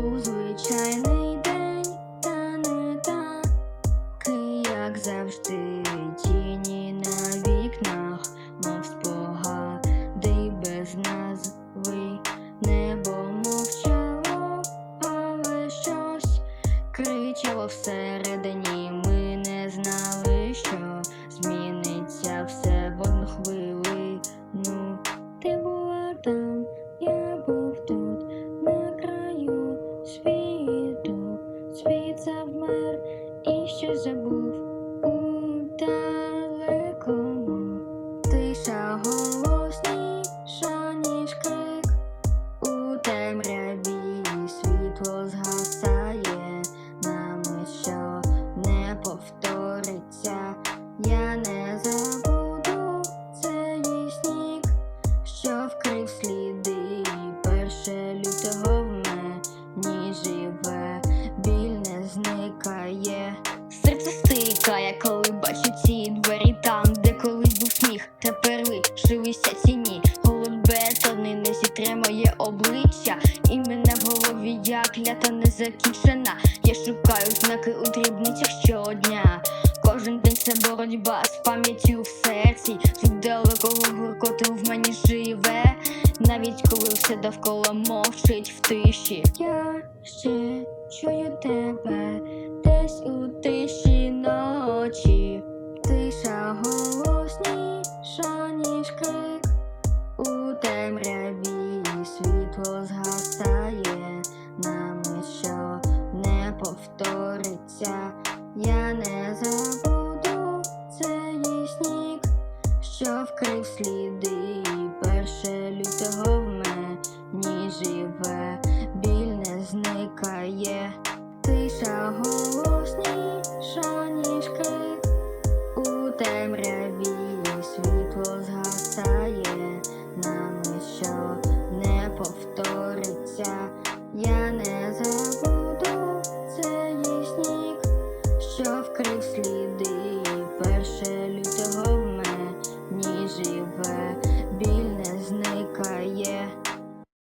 Звичайний день, та не так, як завжди, тіні на вікнах, мов спогади без назви, небо мовчало, але щось кричало всередині. Ми не знали, що забув у далекому. Тиша голосніша, ніж крик у темряві світло згасає нами, що не повториться. Я не забуду цей сніг, що вкрив сліди перше лютого в мені живе, біль не зникає. Серце стикає, коли бачу ці двері там, де колись був сніг. Тепер лишилися тіні. Голод бетонний не зітре моє обличчя. І мене в голові як лята не закінчена. Я шукаю знаки у дрібницях щодня. Кожен день це боротьба з пам'яттю в серці. Звук далекого гуркоту в мені живе. Навіть коли все довкола мовчить в тиші. Я ще чую тебе десь у тиші ночі. Тиша голосніша, ніж крик у темряві світло згасає нами, що не повториться. Я не забуду цей сніг, що вкрив сліди перше лютого в мені живе, біль не зникає, тиша голосніша, В вкрив сліди.